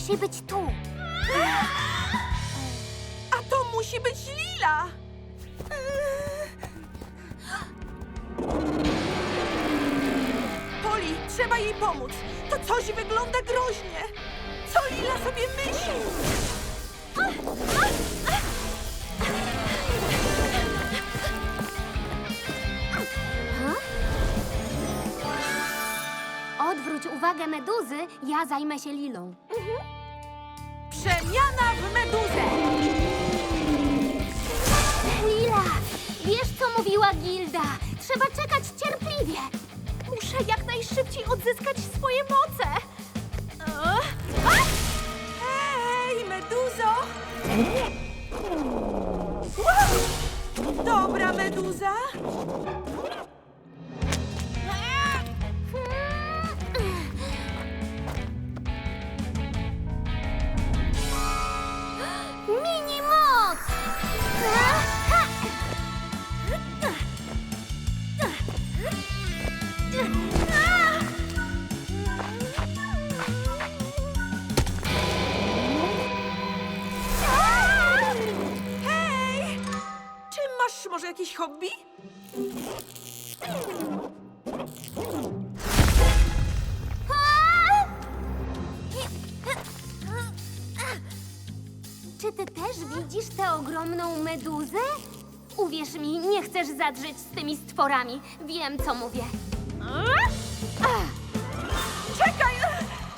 musi być tu. A to musi być Lila! Poli, trzeba jej pomóc. To coś wygląda groźnie. Co Lila sobie myśli? Odwróć uwagę meduzy, ja zajmę się Lilą. Przemiana w meduzę! Lila, wiesz co mówiła Gilda? Trzeba czekać cierpliwie. Muszę jak najszybciej odzyskać swoje moce. Ugh. Hej, meduzo! Wow! Dobra, meduza. Jakieś hobby? Czy ty też widzisz tę ogromną meduzę? Uwierz mi, nie chcesz zadrzeć z tymi stworami. Wiem, co mówię. Czekaj!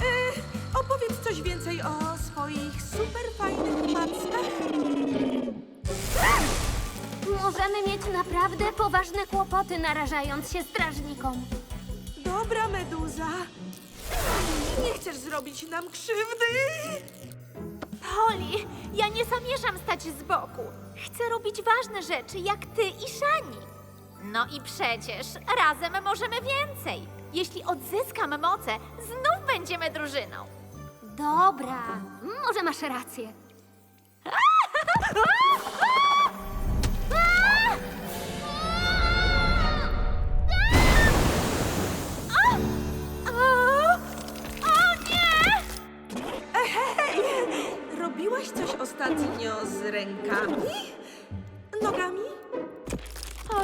Yy, opowiedz coś więcej o swoich super fajnych mackach. Możemy mieć naprawdę poważne kłopoty, narażając się strażnikom. Dobra, meduza. Nie chcesz zrobić nam krzywdy? Poli, ja nie zamierzam stać z boku. Chcę robić ważne rzeczy, jak ty i Szani. No i przecież razem możemy więcej. Jeśli odzyskam moce, znów będziemy drużyną. Dobra, może masz rację. Ostatnio z rękami? Nogami? O,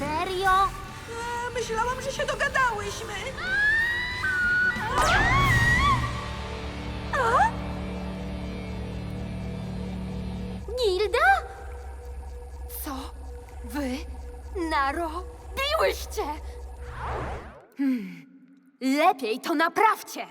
Serio? A, myślałam, że się dogadałyśmy. Gilda? Co wy narobiłyście? Hmm, lepiej to naprawcie.